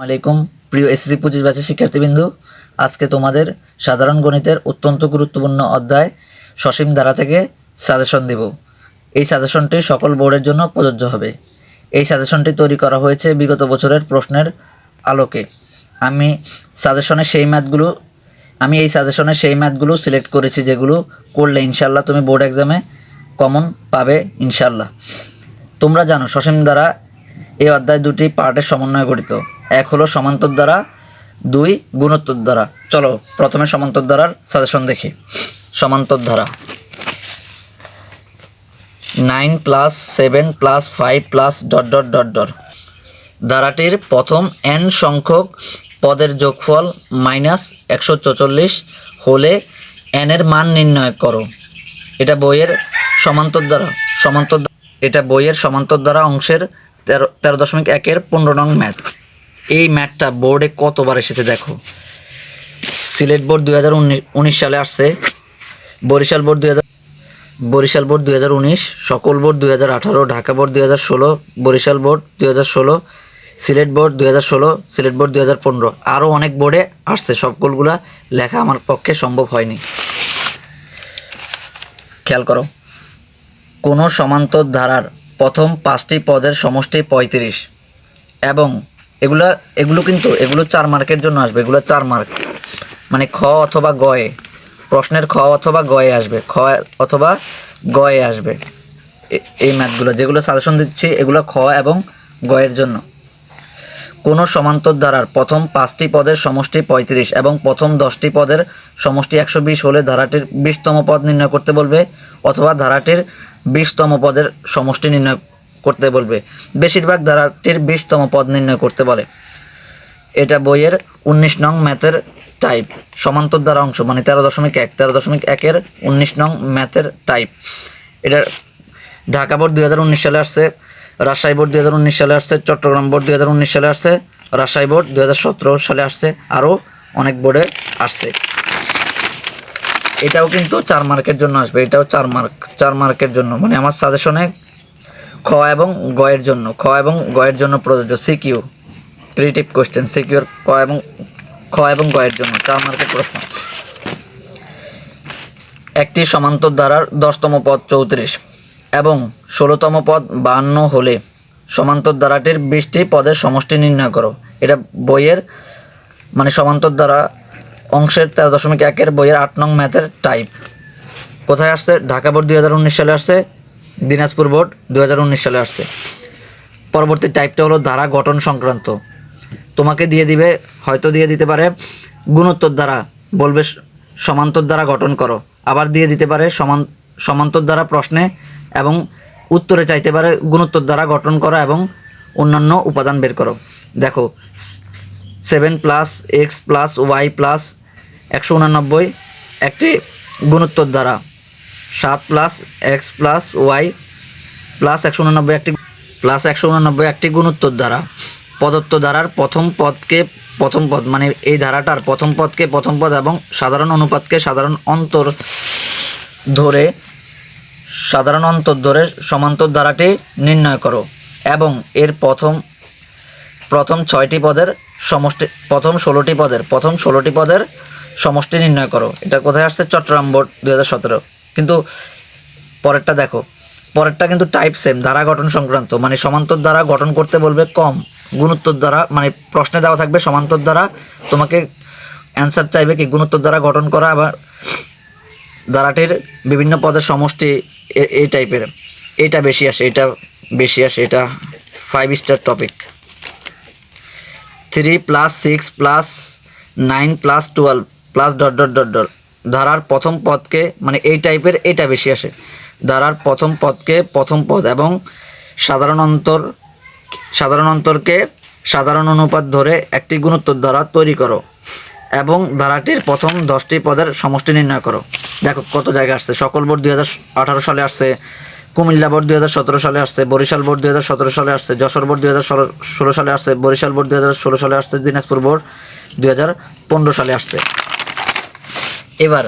আলাইকুম, প্রিয় এসএসসি পঁচিশ ব্যাচের শিক্ষার্থীবৃন্দু। আজকে তোমাদের সাধারণ গণিতের অত্যন্ত গুরুত্বপূর্ণ অধ্যায় সসীম ধারা থেকে সাজেশন দেব। এই সাজেশনটি সকল বোর্ডের জন্য প্রযোজ্য হবে। এই সাজেশনটি তৈরি করা হয়েছে বিগত বছরের প্রশ্নের আলোকে। আমি সাজেশনের সেই ম্যাথগুলো, আমি এই সাজেশনের সেই ম্যাথগুলো সিলেক্ট করেছি যেগুলো করলে ইনশাল্লাহ তুমি বোর্ড এক্সামে কমন পাবে ইনশাল্লাহ তোমরা জানো সসীম দ্বারা এই অধ্যায় দুটি পার্টের সমন্বয়ে গঠিত। এক হলো সমান্তর দ্বারা, দুই গুণোত্তর দ্বারা। চলো, প্রথমে সমান্তর দ্বারার সাজেশন দেখি। সমান্তর ধারা nine plus seven plus five plus dot dot dot dot ধারাটির প্রথম এন সংখ্যক পদের যোগফল মাইনাস একশো চৌচল্লিশ হলে এন এর মান নির্ণয় করো। এটা বইয়ের সমান্তর দ্বারা। সমান্তর এটা বইয়ের সমান্তর দ্বারা অংশের তেরো তেরো দশমিক একের পনেরো নং ম্যাথ এই ম্যাটটা বোর্ডে কতবার এসেছে দেখো। সিলেট বোর্ড দুই হাজার উনিশ সালে আসছে, বরিশাল বোর্ড দুই হাজার বরিশাল বোর্ড দুই হাজার উনিশ, সকল বোর্ড দুই হাজার আঠারো, ঢাকা বোর্ড দুই হাজার ষোলো, বরিশাল বোর্ড দুই হাজার ষোলো, সিলেট বোর্ড দুই হাজার ষোলো, সিলেট বোর্ড দুই হাজার পনেরো। আরও অনেক বোর্ডে আসছে সকলগুলা লেখা আমার পক্ষে সম্ভব হয়নি। খেয়াল করো, কোনো সমান্তর ধারার প্রথম পাঁচটি পদের সমষ্টি পঁয়ত্রিশ এবং এগুলা, এগুলো কিন্তু, এগুলো চার মার্কের জন্য আসবে, এগুলো চার মার্ক। মানে খ অথবা গয়ে, প্রশ্নের খ অথবা গয়ে আসবে, খ অথবা গয়ে আসবে। এই ম্যাথগুলো, যেগুলো সাজেশন দিচ্ছি, এগুলো খ এবং গয়ের জন্য। কোনো সমান্তর ধারার প্রথম পাঁচটি পদের সমষ্টি পঁয়ত্রিশ এবং প্রথম দশটি পদের সমষ্টি একশো বিশ হলে ধারাটির বিশতম পদ নির্ণয় করতে বলবে, অথবা ধারাটির বিশতম পদের সমষ্টি নির্ণয় করতে বলবে। বেশিরভাগ ধারাটির বিশতম পদ নির্ণয় করতে বলে। এটা বইয়ের উনিশ নং ম্যাথের টাইপ। সমান্তর দ্বারা অংশ মানে তেরো দশমিক এক, তেরো দশমিক একের উনিশ নং ম্যাথের টাইপ। এটা ঢাকা বোর্ড দুই হাজার উনিশ সালে আসছে, রাজশাহী বোর্ড দুই হাজার উনিশ সালে আসছে, চট্টগ্রাম বোর্ড দুই হাজার উনিশ সালে আসছে, রাজশাহী বোর্ড দুই হাজার সতেরো সালে আসছে, আরও অনেক বোর্ডে আসছে। এটাও কিন্তু চার মার্কের জন্য আসবে, এটাও চার মার্ক, চার মার্কের জন্য। মানে আমার সাজেশনে খ এবং গয়ের জন্য, খ এবং গয়ের জন্য প্রযোজ্য, সিকিউ। ক্রিয়েটিভ কোশ্চেন সিকিউর ক এবং, খ এবং গয়ের জন্য চার মার্কের প্রশ্ন। একটি সমান্তর ধারার দশতম পদ চৌত্রিশ এবং ষোলোতম পদ বান্ন হলে সমান্তর ধারাটির বিশটি পদের সমষ্টি নির্ণয় করো। এটা বইয়ের মানে সমান্তর দ্বারা অংশের তেরো দশমিক একের বইয়ের আট নং ম্যাথের টাইপ। কোথায় আসছে? ঢাকা বোর্ড দুই হাজার উনিশ সালে আসছে। দিনাজপুর বোর্ড দুই হাজার উনিশ সালে আসছে। পরবর্তী টাইপটা হলো ধারা গঠন সংক্রান্ত। তোমাকে দিয়ে দিবে, হয়তো দিয়ে দিতে পারে গুণোত্তর দ্বারা বলবে সমান্তর দ্বারা গঠন করো। আবার দিয়ে দিতে পারে সমান সমান্তর দ্বারা প্রশ্নে এবং উত্তরে চাইতে পারে গুণোত্তর দ্বারা গঠন করা এবং অন্যান্য উপাদান বের করো। দেখো seven plus x plus y plus একশো উনানব্বই, একটি গুণোত্তর দ্বারা সাত plus x plus y plus একশো উনানব্বই একটি প্লাস একশো উনানব্বই একটি গুণোত্তর দ্বারা পদত্ব ধারার প্রথম পদকে প্রথম পদ মানে এই ধারাটার প্রথম পদকে প্রথম পদ এবং সাধারণ অনুপাতকে সাধারণ অন্তর ধরে, সাধারণ অন্তর ধরে সমান্তর ধারাটি নির্ণয় করো এবং এর প্রথম প্রথম ছয়টি পদের সমষ্টি, প্রথম ষোলোটি পদের, প্রথম ষোলোটি পদের সমষ্টি নির্ণয় করো। এটা কোথায় আসছে? চট্টগ্রাম বোর্ড, দুই হাজার সতেরো। কিন্তু পরেরটা দেখো। পরেরটা কিন্তু টাইপ সেম ধারা গঠন সংক্রান্ত। মানে সমান্তর দ্বারা গঠন করতে বলবে কম। গুণোত্তর দ্বারা মানে প্রশ্নে দেওয়া থাকবে সমান্তর দ্বারা তোমাকে অ্যান্সার চাইবে কি গুণোত্তর দ্বারা গঠন করা আবার ধারাটির বিভিন্ন পদের সমষ্টি এই টাইপের এটা বেশি আসে, এটা বেশি আসে, এটা five star topic three plus six plus nine plus twelve plus dot dot dot dot ধারার প্রথম পদকে মানে এই টাইপের এটা বেশি আসে। ধারার প্রথম পদকে প্রথম পদ এবং সাধারণ অন্তর, সাধারণ অন্তরকে সাধারণ অনুপাত ধরে একটি গুণোত্তর দ্বারা তৈরি করো এবং ধারাটির প্রথম দশটি পদের সমষ্টি নির্ণয় করো। দেখো কত জায়গায় আসছে। সকল বোর্ড দুই হাজার আঠারো সালে আসছে, কুমিল্লা বোর্ড দুই হাজার সতেরো সালে আসছে, বরিশাল বোর্ড দুই হাজার সতেরো সালে আসছে, যশোর বোর্ড দুই হাজার ষোলো সালে আসছে, বরিশাল বোর্ড দুই হাজার ষোলো সালে আসছে, দিনাজপুর বোর্ড দুই হাজার পনেরো সালে আসছে। এবার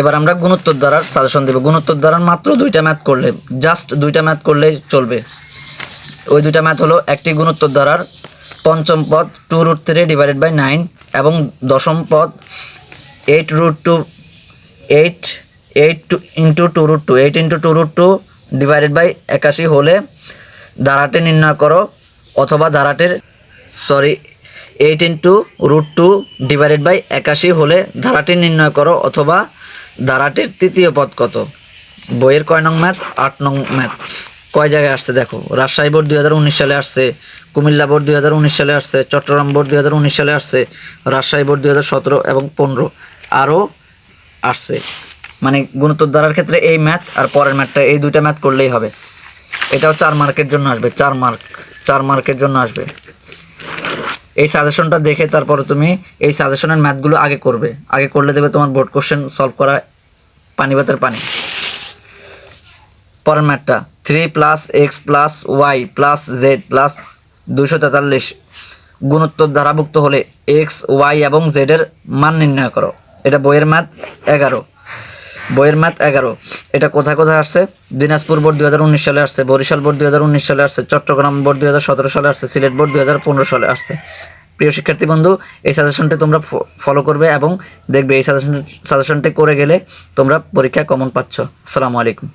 এবার আমরা গুণোত্তর দ্বারার সাজেশন দেবো। গুণোত্তর দ্বারার মাত্র দুইটা ম্যাথ করলে জাস্ট দুইটা ম্যাথ করলেই চলবে। ওই দুইটা ম্যাথ হলো একটি গুণোত্তর দ্বারার পঞ্চম পদ two root three divided by nine এবং দশম পদ eight root two eight eight two into two root two eight into two root two divided by একাশি হলে ধারাটি নির্ণয় করো, অথবা ধারাটির sorry eight into root two divided by একাশি হলে ধারাটি নির্ণয় করো অথবা ধারাটির তৃতীয় পদ কত? বইয়ের কয় নং ম্যাথ আট নং ম্যাথ কয় জায়গায় আসছে দেখো? রাজশাহী বোর্ড দুই হাজার উনিশ সালে আসছে, কুমিল্লা বোর্ড দুই হাজার উনিশ সালে আসছে, চট্টগ্রাম বোর্ড দুই হাজার উনিশ সালে আসছে, রাজশাহী বোর্ড দুই হাজার সতেরো এবং পনেরো আরও আসছে। মানে গুণোত্তর দ্বারার ক্ষেত্রে এই ম্যাথ আর পরের ম্যাথটা এই দুইটা ম্যাথ করলেই হবে। এটাও চার মার্কের জন্য আসবে, চার মার্ক চার মার্কের জন্য আসবে। এই সাজেশনটা দেখে তারপরে তুমি এই সাজেশনের ম্যাথগুলো আগে করবে। আগে করলে দেবে তোমার বোর্ড কোশ্চেন সলভ করা পানি ভাতের পানি। পরের ম্যাথটা three plus x plus y plus z plus দুশো তেতাল্লিশ। গুণোত্তর ধারাভুক্ত হলে এক্স ওয়াই এবং জেডের মান নির্ণয় করো। এটা বইয়ের ম্যাথ এগারো। বইয়ের ম্যাথ এগারো। এটা কোথায় কোথায় আসছে? দিনাজপুর বোর্ড দুই হাজার উনিশ সালে আসছে, বরিশাল বোর্ড দুই হাজার উনিশ সালে আসছে, চট্টগ্রাম বোর্ড দু হাজার সতেরো সালে আসছে, সিলেট বোর্ড দু হাজার পনেরো সালে আসছে। প্রিয় শিক্ষার্থী বন্ধু, এই সাজেশনটি তোমরা ফলো করবে এবং দেখবে এই সাজেশন সাজেশনটি করে গেলে তোমরা পরীক্ষা কমন পাচ্ছ। আসসালামু আলাইকুম।